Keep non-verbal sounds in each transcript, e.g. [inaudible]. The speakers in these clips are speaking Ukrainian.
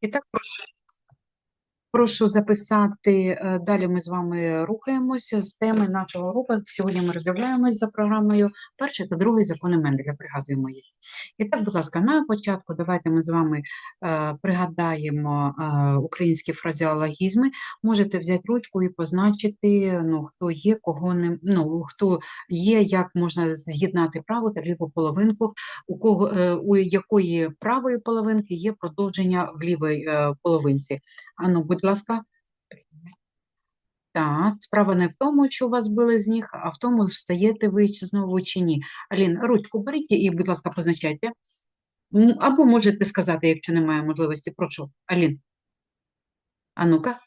І так, прошу, прошу записати. е, Далі ми з вами рухаємося з теми нашого уроку. Сьогодні ми роздивляємось за програмою перший та другий закони Менделя. Пригадуємо їх. І так, будь ласка, на початку давайте ми з вами е, пригадаємо е, українські фразеологізми. Можете взяти ручку і позначити, ну, хто є, кого не ну, хто є, як можна з'єднати праву та ліву половинку, у кого у якої правої половинки є продовження в лівій половинці. Ану, будь ласка. Так, справа не в тому, що у вас били з ніг, а в тому, встаєте ви чи знову чи ні. Алін, ручку беріть і, будь ласка, позначайте. Або можете сказати, якщо немає можливості. Прошу, Алін. А ну-ка.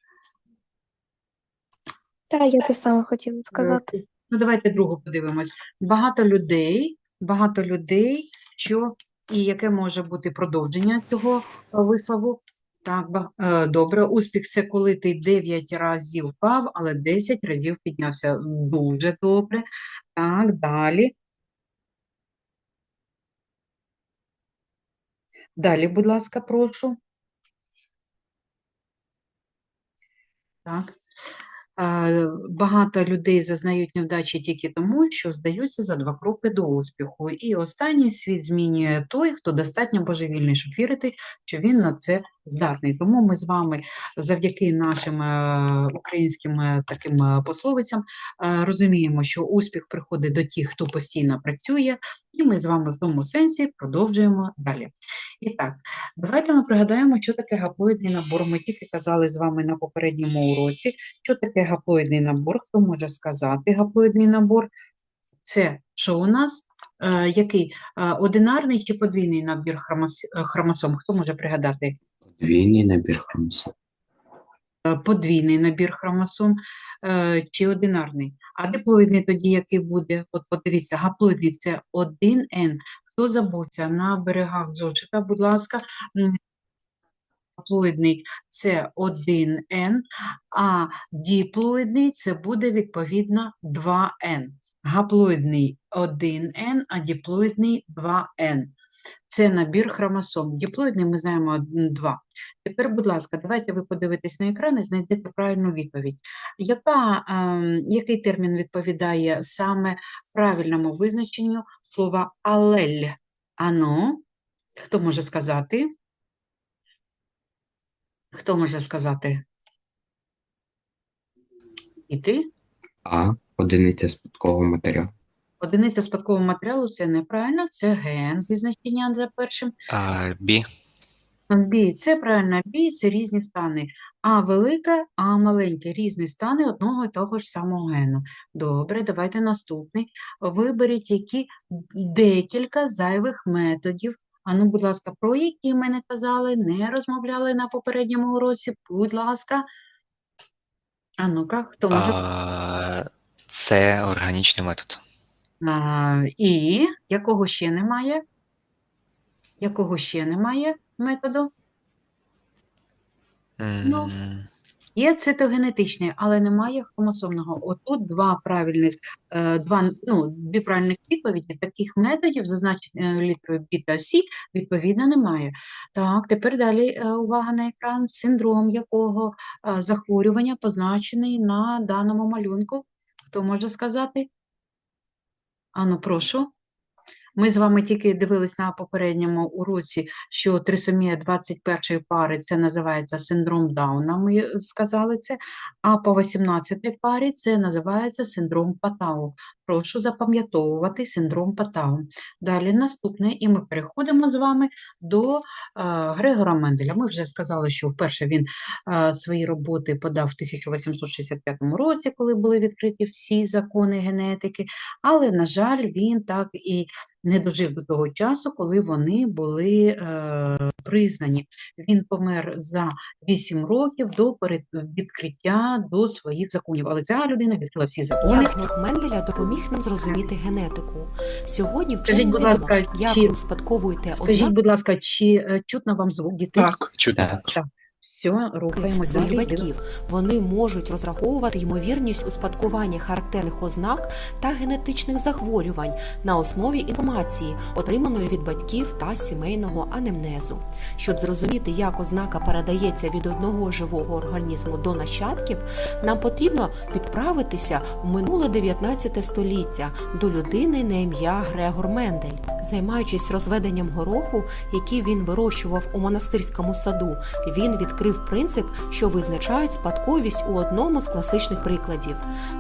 Та я те саме хотіла сказати. Ну, давайте другу подивимось. Багато людей, багато людей, що і яке може бути продовження цього вислову? Так, е, добре. Успіх це коли ти 9 разів впав, але 10 разів піднявся. Дуже добре. Так, далі. Далі, будь ласка, прошу. Так. Багато людей зазнають невдачі тільки тому, що здаються за два кроки до успіху. І останній світ змінює той, хто достатньо божевільний, щоб вірити, що він на це здатний. Тому ми з вами завдяки нашим е, українським е, таким е, пословицям розуміємо, що успіх приходить до тих, хто постійно працює, і ми з вами в тому сенсі продовжуємо далі. І так, давайте ми пригадаємо, що таке гаплоїдний набор. Ми тільки казали з вами на попередньому уроці. Що таке гаплоїдний набор? Хто може сказати гаплоїдний набор? Це що у нас? Е, який? Е, одинарний чи подвійний набір е, хромосом? Хто може пригадати? Подвійний набір хромосом. Е, Подвійний набір хромосом е, чи одинарний? А диплоїдний тоді який буде? От подивіться, гаплоїдний – це 1N. Хто забувся на берегах зошита, будь ласка, гаплоїдний – це 1N, а диплоїдний – це буде відповідно 2N. Гаплоїдний 1N, а диплоїдний 2N. Це набір хромосом. Диплоїдний ми знаємо два. Тепер, будь ласка, давайте ви подивитесь на екран і знайдете правильну відповідь. Яка, ем, який термін відповідає саме правильному визначенню слова алель? Ану, хто може сказати? Хто може сказати? І ти? А. Одиниця спадкового матеріалу. Одиниця спадкового матеріалу це неправильно, це ген визначення за першим. А, Бі. Бій це правильно, бій це різні стани. А велике, а маленьке різні стани одного і того ж самого гену. Добре, давайте наступний. Виберіть які декілька зайвих методів. Ану, будь ласка, про які ми не казали, не розмовляли на попередньому уроці. Будь ласка. А ну-ка, хто може? А, Це органічний метод. А, і якого ще немає? Якого ще немає методу? Ну, Є цитогенетичний, але немає хромосомного. Отут два правильних, е, два, ну, дві правильних відповіді. Таких методів, зазначених літерою бі та сі, відповідно, немає. Так, тепер далі е, увага на екран. Синдром якого е, захворювання позначений на даному малюнку. Хто може сказати? Ану, прошу. Ми з вами тільки дивились на попередньому уроці, що трисомія 21 пари це називається синдром Дауна, ми сказали це, а по 18 парі це називається синдром Патау. Прошу запам'ятовувати синдром Патау. Далі наступне, і ми переходимо з вами до е, Грегора Менделя. Ми вже сказали, що вперше він е, свої роботи подав в 1865 році, коли були відкриті всі закони генетики, але, на жаль, він так і не дожив до того часу, коли вони були е, признані. Він помер за 8 років до перед відкриття до своїх законів. Але ця людина відкрила всі закони. Як Менделя допоміг нам зрозуміти генетику? Сьогодні Скажіть, вчені будь ласка, як чи- успадковуєте Скажіть, будь ласка, чи е, чутно вам звук дітей? Так. Чудово. Так. Все, рухаємось своїх батьків. Вони можуть розраховувати ймовірність успадкування характерних ознак та генетичних захворювань на основі інформації, отриманої від батьків та сімейного анамнезу. Щоб зрозуміти, як ознака передається від одного живого організму до нащадків, нам потрібно відправитися в минуле 19 століття до людини на ім'я Грегор Мендель. Займаючись розведенням гороху, який він вирощував у монастирському саду, він відкрив принцип, що визначають спадковість у одному з класичних прикладів.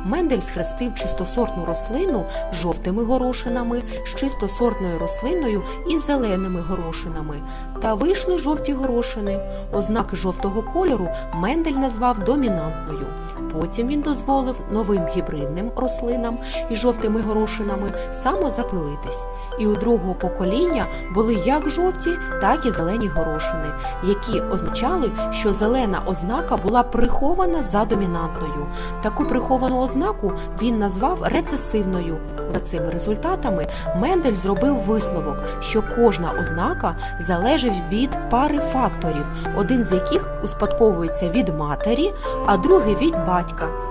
Мендель схрестив чистосортну рослину з жовтими горошинами з чистосортною рослиною і зеленими горошинами. Та вийшли жовті горошини. Ознаки жовтого кольору Мендель назвав домінантною. Потім він дозволив новим гібридним рослинам із жовтими горошинами самозапилитись. І у другого покоління були як жовті, так і зелені горошини, які означали, що зелена ознака була прихована за домінантною. Таку приховану ознаку він назвав рецесивною. За цими результатами Мендель зробив висновок, що кожна ознака залежить від пари факторів, один з яких успадковується від матері, а другий від батька.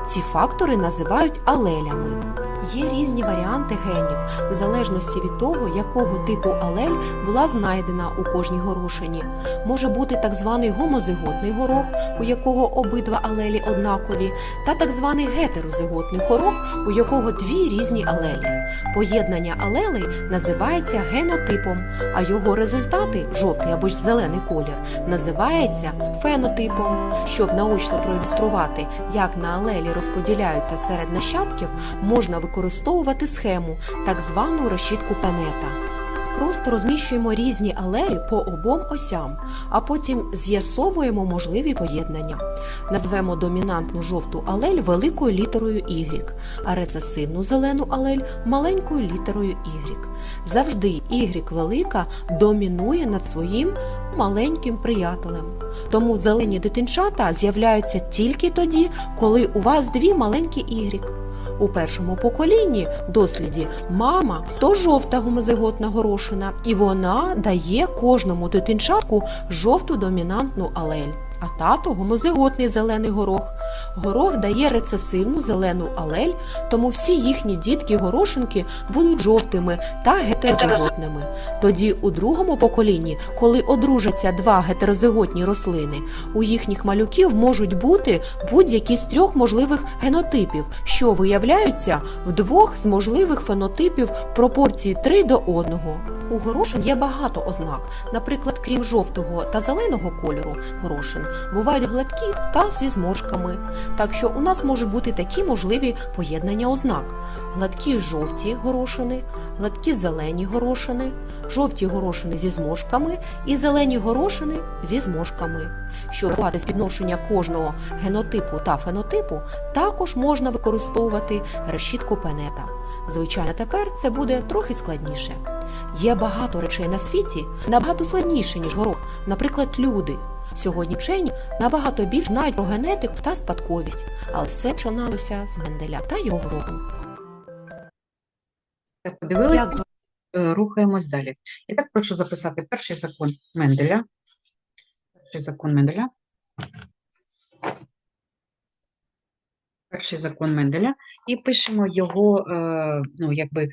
Ці фактори називають алелями. Є різні варіанти генів, в залежності від того, якого типу алель була знайдена у кожній горошині. Може бути так званий гомозиготний горох, у якого обидва алелі однакові, та так званий гетерозиготний горох, у якого дві різні алелі. Поєднання алелей називається генотипом, а його результати жовтий або ж зелений колір називається фенотипом. Щоб наочно проілюструвати, як на алелі розподіляються серед нащадків, можна використовувати схему, так звану решітку Пенета. Просто розміщуємо різні алелі по обом осям, а потім з'ясовуємо можливі поєднання. Назвемо домінантну жовту алель великою літерою Y, а рецесивну зелену алель маленькою літерою Y. Завжди Y велика домінує над своїм маленьким приятелем. Тому зелені дитинчата з'являються тільки тоді, коли у вас дві маленькі Y. У першому поколінні досліді мама то жовта гомозиготна горошина, і вона дає кожному дитинчатку жовту домінантну алель. А тато гомозиготний зелений горох. Горох дає рецесивну зелену алель, тому всі їхні дітки-горошинки будуть жовтими та гетерозиготними. Тоді у другому поколінні, коли одружаться два гетерозиготні рослини, у їхніх малюків можуть бути будь-які з трьох можливих генотипів, що виявляються в двох з можливих фенотипів пропорції 3 до 1. У горошин є багато ознак. Наприклад, крім жовтого та зеленого кольору горошин, бувають гладкі та зі зморшками. Так що у нас можуть бути такі можливі поєднання ознак: гладкі жовті горошини, гладкі зелені горошини, жовті горошини зі зморшками і зелені горошини зі зморшками. Щоб врахувати співношення кожного генотипу та фенотипу, також можна використовувати решітку пенета. Звичайно, тепер це буде трохи складніше. Є багато речей на світі набагато складніше, ніж горох, наприклад, люди. Сьогодні вчені набагато більш знають про генетику та спадковість, але все починалося з Менделя та його гороху. Так, подивилися? Як Е, Рухаємось далі. І так прошу записати перший закон Менделя. Перший закон Менделя. Перший закон Менделя. І пишемо його, е, ну, якби, е,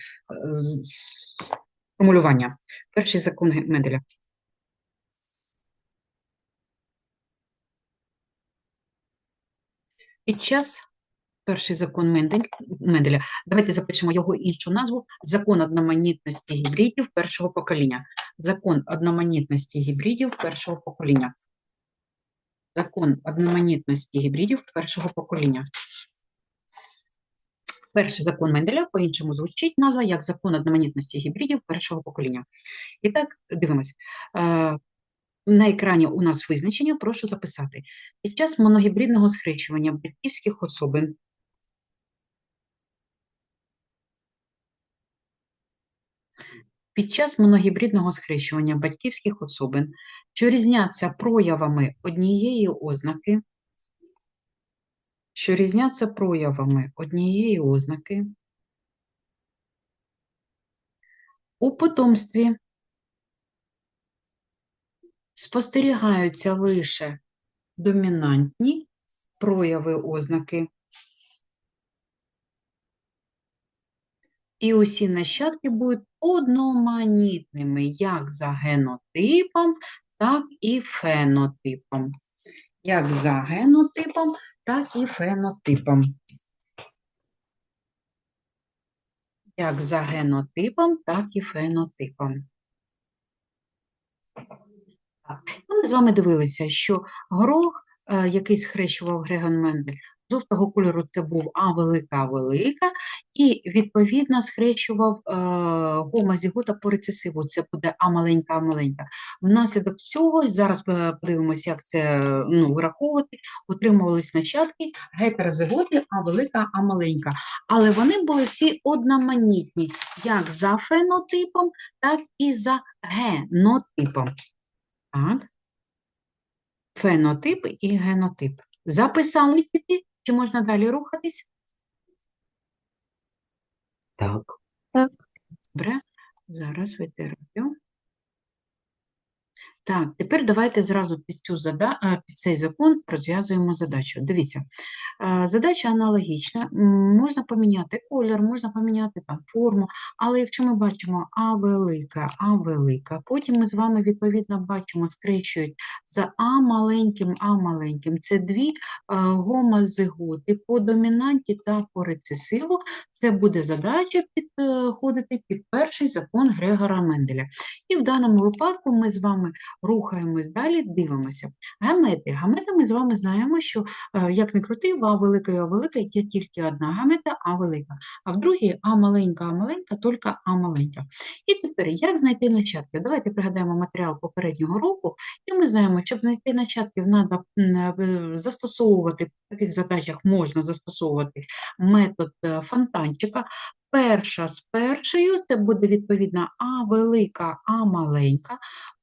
формулювання. Перший закон Менделя. Під час перший закон Мендель, Менделя. Давайте запишемо його іншу назву. Закон одноманітності гібридів першого покоління. Закон одноманітності гібридів першого покоління. Закон одноманітності гібридів першого покоління. Перший закон Менделя по-іншому звучить назва як закон одноманітності гібридів першого покоління. І так, дивимось. Е, На екрані у нас визначення, прошу записати. Під час моногібридного схрещування батьківських особин Під час моногібридного схрещування батьківських особин, що різняться проявами однієї ознаки, що різняться проявами однієї ознаки, у потомстві спостерігаються лише домінантні прояви ознаки. І усі нащадки будуть одноманітними як за генотипом, так і фенотипом. Як за генотипом, так і фенотипом. Як за генотипом, так і фенотипом. Ну, Ми з вами дивилися, що горох, е, який схрещував Грегон Мендель, жовтого кольору це був А велика, велика, і відповідно схрещував е, гомозігота по рецесиву, це буде А маленька, А маленька. Внаслідок цього, зараз подивимося, як це ну, враховувати, утримувались нащадки гетерозиготи А велика, А маленька. Але вони були всі одноманітні, як за фенотипом, так і за генотипом. Так. Фенотип і генотип. Записали діти? Чи можна далі рухатись? Так. Добре. Зараз витираю. Так, тепер давайте зразу під, цю зада... е, під цей закон розв'язуємо задачу. Дивіться, е, задача аналогічна. Можна поміняти колір, можна поміняти там форму, але якщо ми бачимо А велика, А велика, потім ми з вами відповідно бачимо, скрещують за А маленьким, А маленьким. Це дві е, гомозиготи по домінанті та по рецесиву. Це буде задача підходити під перший закон Грегора Менделя. І в даному випадку ми з вами рухаємось далі, дивимося. Гамети. Гамети ми з вами знаємо, що е, як не крути, А велика і А велика є тільки одна гамета А велика, а в другій А маленька, А маленька, тільки А маленька. І тепер, як знайти нащадків? Давайте пригадаємо матеріал попереднього року, і ми знаємо, щоб знайти нащадків, треба застосовувати, в таких задачах можна застосовувати метод е, фонтанчика. Перша з першою, це буде відповідно А велика, А маленька.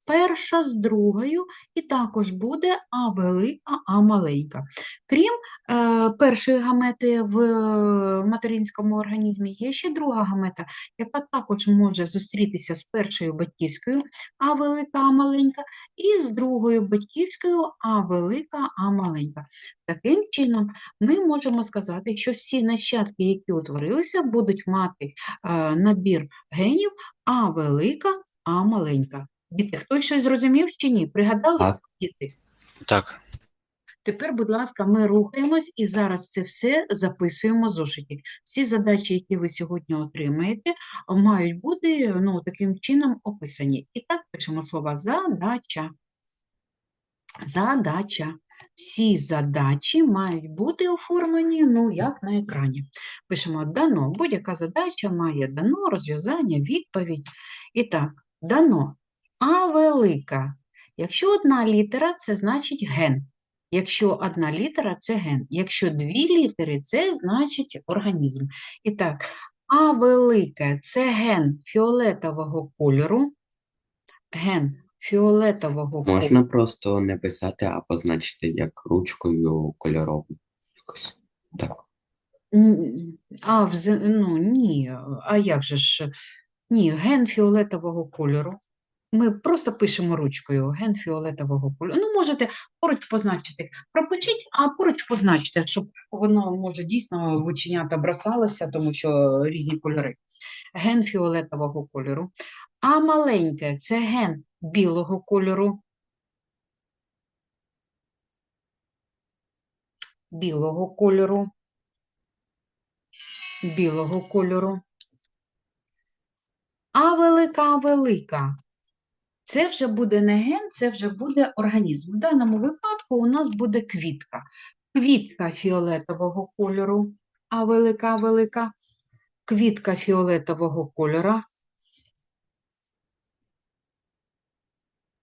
Перша з другою, і також буде А велика, А маленька. Крім е, першої гамети в е, материнському організмі, є ще друга гамета, яка також може зустрітися з першою батьківською А велика, А маленька, і з другою батьківською А велика, А маленька. Таким чином, ми можемо сказати, що всі нащадки, які утворилися, будуть мати е, набір генів А велика, А маленька. Діти, хтось щось зрозумів чи ні? Пригадали? Так. Діти? Так. Тепер, будь ласка, ми рухаємось і зараз це все записуємо в зошиті. Всі задачі, які ви сьогодні отримаєте, мають бути ну, таким чином описані. І так пишемо слова задача. Задача. Всі задачі мають бути оформлені, ну, як на екрані. Пишемо дано. Будь-яка задача має дано, розв'язання, відповідь. І так, дано. А велика. Якщо одна літера, це значить ген. Якщо одна літера це ген. Якщо дві літери це значить організм. І так, А велике це ген фіолетового кольору. Ген фіолетового кольору. Можна просто не писати, а позначити як ручкою кольорову. Так. А, ну ні, а як же ж? Ні, ген фіолетового кольору. Ми просто пишемо ручкою ген фіолетового кольору. Ну, можете поруч позначити. Пропишіть, а поруч позначте, щоб воно може дійсно в оченята бросалося, тому що різні кольори. Ген фіолетового кольору. А маленьке це ген білого кольору. Білого кольору. Білого кольору. А велика, велика. Це вже буде не ген, це вже буде організм. В даному випадку у нас буде квітка. Квітка фіолетового кольору, а велика, велика. Квітка фіолетового кольора.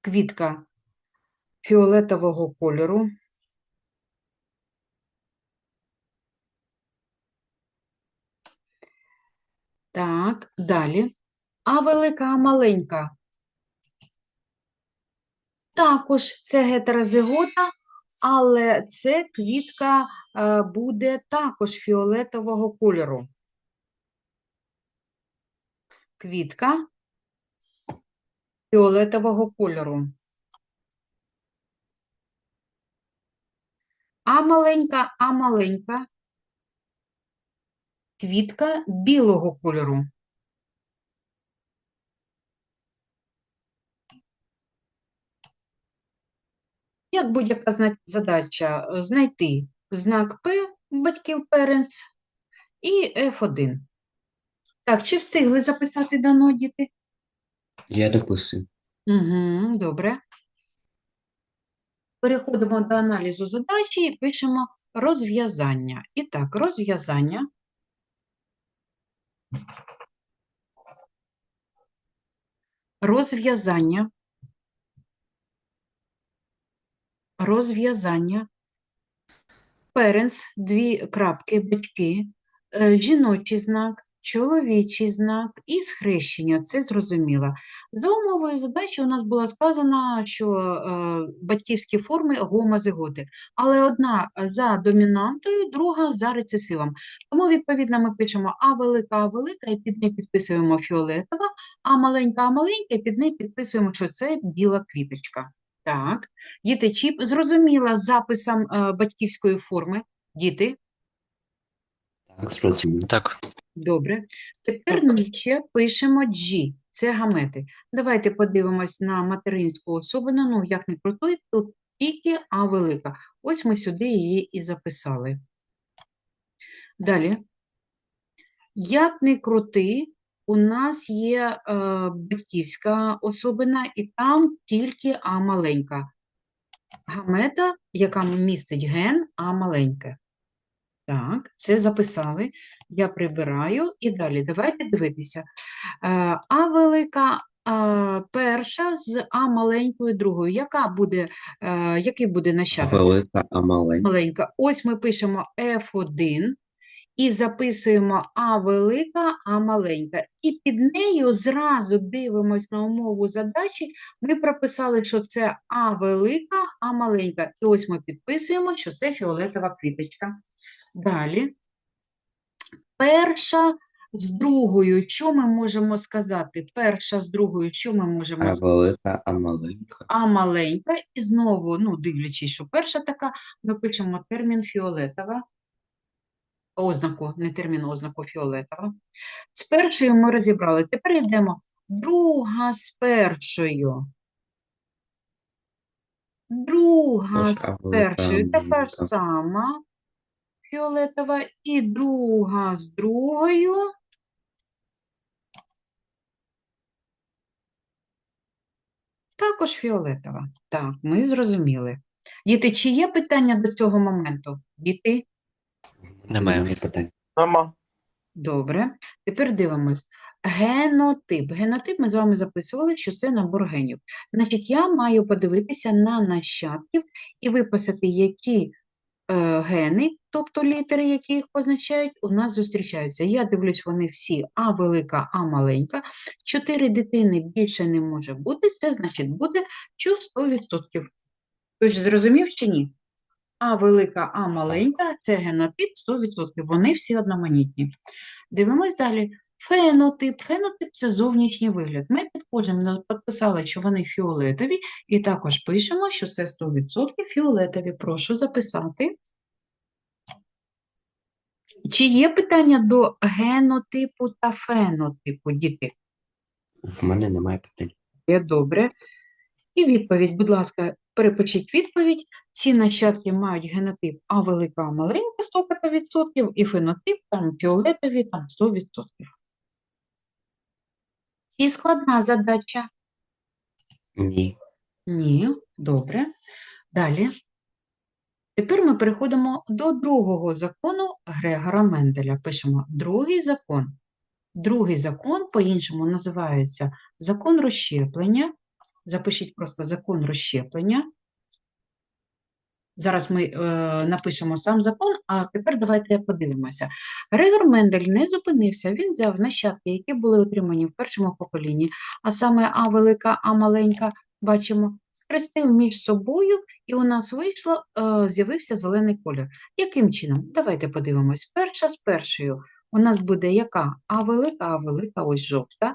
Квітка фіолетового кольору. Так, далі. А велика, а маленька. Також це гетерозигота, але це квітка е, буде також фіолетового кольору. Квітка фіолетового кольору. А маленька, а маленька. Квітка білого кольору. Як будь-яка задача е, знайти знак П батьків parents і F1. Так, чи встигли записати дано, діти? Я дописую. Угу, добре. Переходимо до аналізу задачі і пишемо розв'язання. І так, розв'язання. Розв'язання. Розв'язання. Parents, дві крапки, батьки, е, жіночий знак, чоловічий знак і схрещення, це зрозуміло. За умовою задачі у нас було сказано, що е, батьківські форми гомозиготи, але одна за домінантою, друга за рецесивом. Тому, відповідно, ми пишемо А велика, А велика, і під неї підписуємо фіолетова, а маленька, А маленька, і під неї підписуємо, що це біла квіточка. Так, діти, чи зрозуміла з записом е, батьківської форми? Діти? Так, зрозумів. Так, Добре. Тепер нижче пишемо G. Це гамети. Давайте подивимось на материнську особину. Ну, як не крути, тут тільки А велика. Ось ми сюди її і записали. Далі. Як не крути, у нас є е, батьківська особина, і там тільки А маленька. Гамета, яка містить ген А маленьке. Так, це записали. Я прибираю і далі. Давайте дивитися. Е, А велика е, перша з А маленькою другою. Яка буде, е, який буде нащадок? Велика, а маленька. Маленька. Ось ми пишемо F1 і записуємо А велика, А маленька. І під нею зразу дивимось на умову задачі. Ми прописали, що це А велика, А маленька. І ось ми підписуємо, що це фіолетова квіточка. Далі. Перша з другою. Що ми можемо сказати? Перша з другою, що ми можемо А сказати? велика, а маленька. А маленька, і знову, ну, дивлячись, що перша така, ми пишемо термін фіолетова. Ознаку, не термін, ознаку фіолетова. З першою ми розібрали. Тепер йдемо. Друга з першою. Друга Тож, з першою, така ж сама фіолетова, і друга з другою. Також фіолетова. Так, ми зрозуміли. Діти, чи є питання до цього моменту? Діти? Немає. Немає питань. Нема. Добре. Тепер дивимось. Генотип. Генотип ми з вами записували, що це набор генів. Значить, я маю подивитися на нащадків і виписати, які е, гени, тобто літери, які їх позначають, у нас зустрічаються. Я дивлюсь, вони всі А велика, А маленька. Чотири дитини більше не може бути, це значить буде що 100%. Тож зрозумів чи ні? А велика, А маленька – це генотип 100%. Вони всі одноманітні. Дивимось далі. Фенотип. Фенотип – це зовнішній вигляд. Ми підходимо, підписали, що вони фіолетові, і також пишемо, що це 100% фіолетові. Прошу записати. Чи є питання до генотипу та фенотипу, діти? В мене немає питань. Є добре. І відповідь, будь ласка, перепишіть відповідь. Ці нащадки мають генотип А велика, А маленька 100%, і фенотип там фіолетові там 100%. І складна задача? Ні. Ні, добре. Далі. Тепер ми переходимо до другого закону Грегора Менделя. Пишемо другий закон. Другий закон по-іншому називається закон розщеплення. Запишіть просто закон розщеплення. Зараз ми е, напишемо сам закон, а тепер давайте подивимося. Грегор Мендель не зупинився, він взяв нащадки, які були отримані в першому поколінні, а саме А велика, А маленька, бачимо, скрестив між собою, і у нас вийшло, е, з'явився зелений колір. Яким чином? Давайте подивимось. Перша з першою у нас буде яка? А велика, А велика, ось жовта.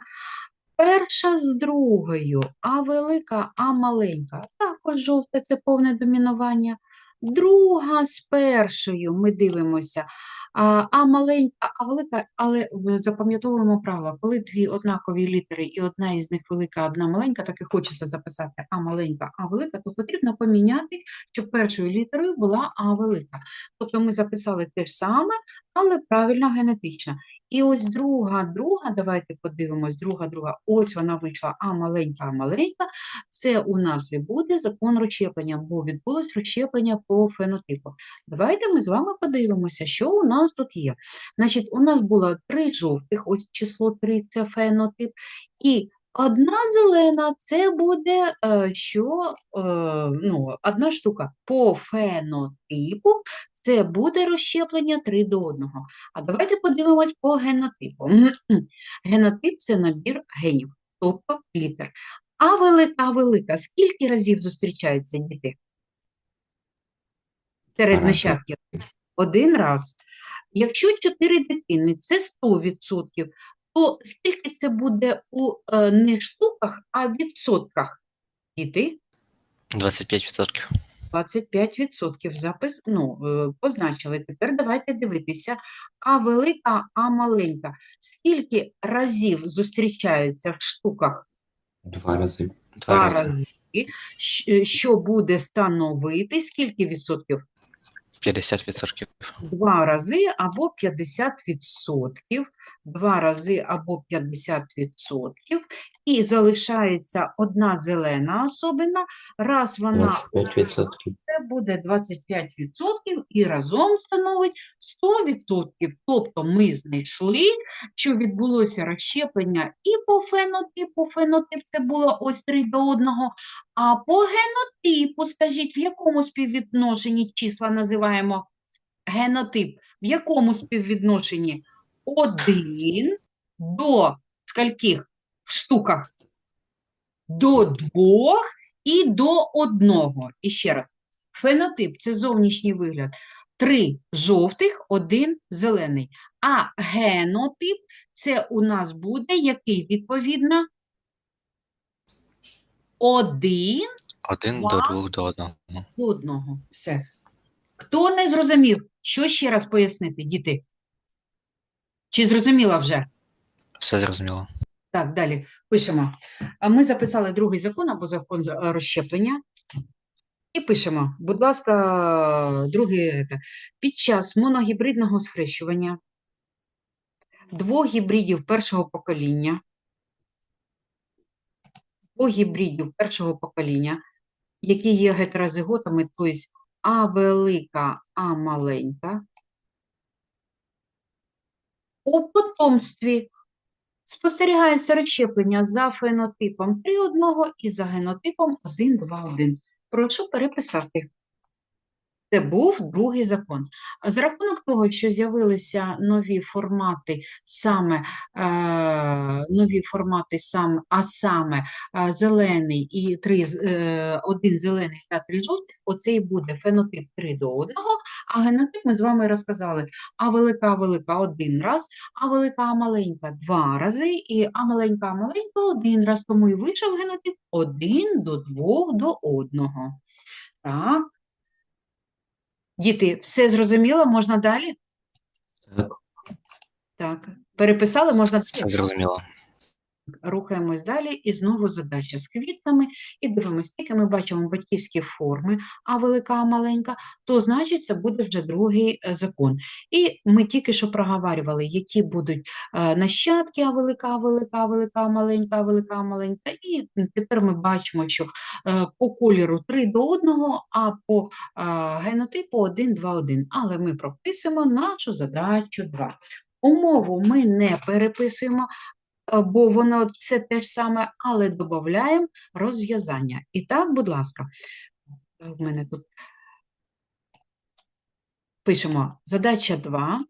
Перша з другою, А велика, А маленька, також жовта, це повне домінування. Друга з першою ми дивимося. А, а маленька, а велика, але запам'ятовуємо правило, коли дві однакові літери і одна із них велика, одна маленька, так і хочеться записати А маленька, А велика, то потрібно поміняти, щоб першою літерою була А велика. Тобто ми записали те ж саме, але правильно генетично. І ось друга, друга, давайте подивимось, друга, друга, ось вона вийшла А маленька, А маленька. Це у нас і буде закон розщеплення, бо відбулось розщеплення по фенотипу. Давайте ми з вами подивимося, що у нас тут є. Значить, у нас було три жовтих, ось число 3 – це фенотип, і одна зелена – це буде е, що, е, ну, одна штука. По фенотипу це буде розщеплення 3 до 1. А давайте подивимось по генотипу. [clears throat] Генотип – це набір генів, тобто літер. А велика, велика, скільки разів зустрічаються діти? Серед нащадків? Один раз. Якщо чотири дитини – це 100%, то скільки це буде у е, не штуках, а відсотках? Діти? 25%. 25% запис, ну, е, позначили. Тепер давайте дивитися. А велика, а маленька. Скільки разів зустрічаються в штуках? Два рази. Два рази. Що буде становити? Скільки відсотків? 50%. Два рази або 50%, два рази або 50%, і залишається одна зелена особина, раз вона 25%. це буде 25% і разом становить 100%. Тобто ми знайшли, що відбулося розщеплення і по фенотипу, фенотип це було ось 3 до 1, а по генотипу, скажіть, в якому співвідношенні числа називаємо генотип? В якому співвідношенні? 1 до скільких в штуках? До двох і до одного. І ще раз. Фенотип – це зовнішній вигляд. Три жовтих, один зелений. А генотип – це у нас буде який, відповідно? Один Один Два. до двох до одного. до одного. Все. Хто не зрозумів, що ще раз пояснити, діти? Чи зрозуміла вже? Все зрозуміло. Так, далі пишемо. А Ми записали другий закон або закон за- е, розщеплення. І пишемо, будь ласка, другий. ете. Під час моногібридного схрещування двох гібридів першого покоління, двох гібридів першого покоління, які є гетерозиготами, тобто А велика, А маленька, у потомстві Спостерігається розщеплення за фенотипом 3,1 і за генотипом 1,2,1. Прошу переписати. Це був другий закон. За рахунок того, що з'явилися нові формати, саме е, нові формати, саме, а саме е, зелений і три, е, один зелений та три жовтих, оце і буде фенотип 3 до 1, а генотип ми з вами розказали. А велика, велика один раз, а велика, маленька два рази, і а маленька, маленька один раз. Тому і вийшов генотип 1 до 2 до 1. Так. Діти, все зрозуміло? Можна далі? Так. Так. Переписали, можна Все зрозуміло. Рухаємось далі і знову задача з квітками. І дивимось, тільки ми бачимо батьківські форми, а велика, а маленька, то значить це буде вже другий е, закон. І ми тільки що проговарювали, які будуть е, нащадки, а велика, велика, велика, маленька, велика, маленька. І тепер ми бачимо, що е, по кольору 3 до 1, а по генотипу 1, 2, 1. Але ми прописуємо нашу задачу 2. Умову ми не переписуємо, бо воно все те ж саме, але додаємо розв'язання. І так, будь ласка, в мене тут пишемо задача 2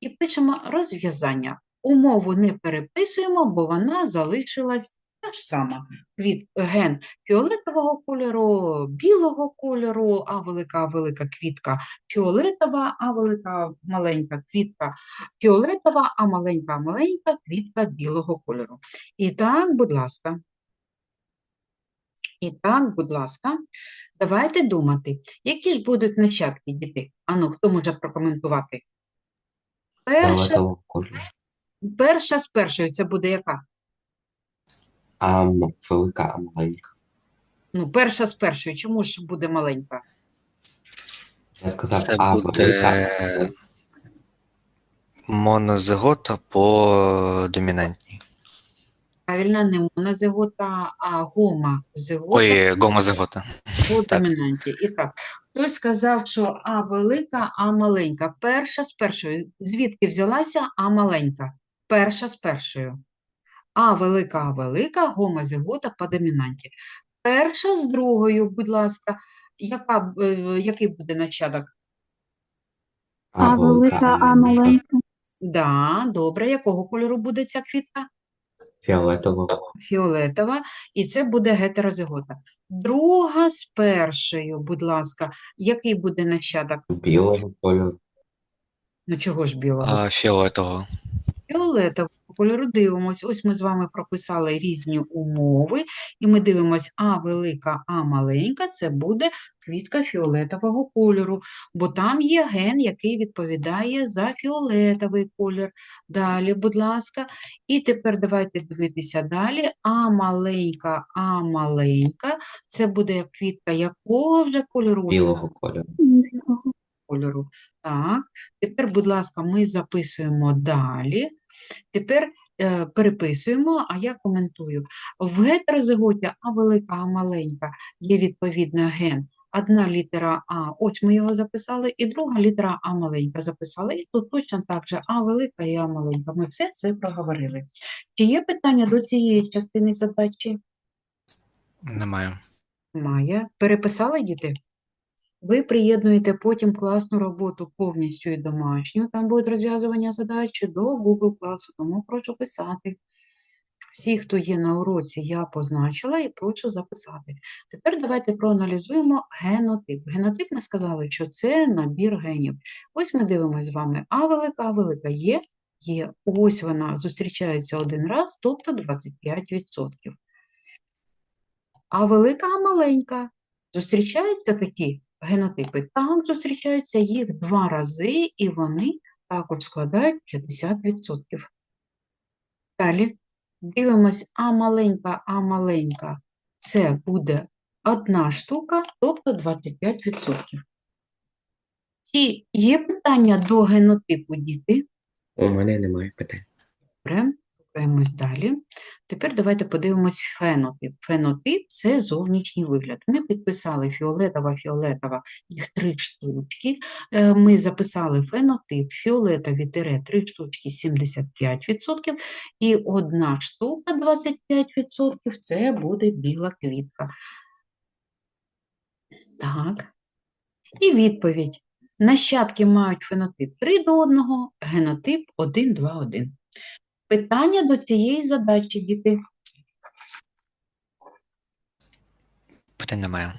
і пишемо розв'язання. Умову не переписуємо, бо вона залишилась ж сама. Від ген фіолетового кольору, білого кольору, а велика велика квітка фіолетова, а велика маленька квітка фіолетова, а маленька маленька квітка білого кольору. І так, будь ласка. І так, будь ласка, Давайте думати, які ж будуть нащадки діти? Ану, хто може прокоментувати? Перша, перша з першою це буде яка? А велика, а маленька. Ну, перша з першою. Чому ж буде маленька? Я сказав, Це а буде велика. монозигота по домінантній. Правильно, не монозигота, а гомозигота Ой, гомозигота. по так. домінанті. І так, хтось сказав, що А велика, А маленька. Перша з першою. Звідки взялася А маленька? Перша з першою. А велика, А велика, гомозигота по домінанті. Перша з другою, будь ласка, яка, е, який буде нащадок? А велика, а маленька. Да, добре. Якого кольору буде ця квітка? Фіолетового. Фіолетова. І це буде гетерозигота. Друга з першою, будь ласка, який буде нащадок? Білого кольору. Ну чого ж білого? А, фіолетового. Фіолетового кольору дивимось. Ось ми з вами прописали різні умови, і ми дивимось, А велика, А маленька, це буде квітка фіолетового кольору, бо там є ген, який відповідає за фіолетовий колір. Далі, будь ласка. І тепер давайте дивитися далі. А маленька, А маленька, це буде квітка якого вже кольору? Білого кольору. Кольору. Так, тепер, будь ласка, ми записуємо далі. Тепер е, переписуємо, а я коментую. В гетерозиготі А велика, А маленька є відповідно ген. Одна літера А, ось ми його записали, і друга літера А маленька записали. І тут точно так же А велика і А маленька. Ми все це проговорили. Чи є питання до цієї частини задачі? Немає. Має. Переписали діти? Ви приєднуєте потім класну роботу повністю і домашню. Там буде розв'язування задачі до Google класу, тому прошу писати. Всі, хто є на уроці, я позначила і прошу записати. Тепер давайте проаналізуємо генотип. Генотип ми сказали, що це набір генів. Ось ми дивимося з вами А велика, А велика є, є. Ось вона зустрічається один раз, тобто 25%. А велика, а маленька. Зустрічаються такі генотипи? Так, зустрічаються їх два рази, і вони також складають 50%. Далі дивимось, а маленька, а маленька. Це буде одна штука, тобто 25%. Чи є питання до генотипу діти? У мене немає питань. Добре, рухаємось далі. Тепер давайте подивимось фенотип. Фенотип – це зовнішній вигляд. Ми підписали фіолетова, фіолетова, їх три штучки. Е, Ми записали фенотип фіолетові тире три штучки 75%, і одна штука 25% – це буде біла квітка. Так. І відповідь. Нащадки мають фенотип 3 до 1, генотип 1, 2, 1. Питання до цієї задачі, діти. Питань немає.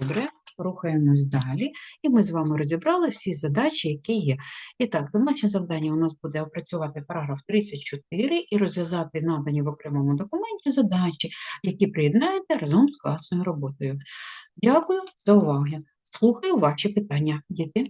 Добре, рухаємось далі. І ми з вами розібрали всі задачі, які є. І так, домашнє завдання у нас буде опрацювати параграф 34 і розв'язати надані в окремому документі задачі, які приєднаєте разом з класною роботою. Дякую за увагу. Слухаю ваші питання, діти.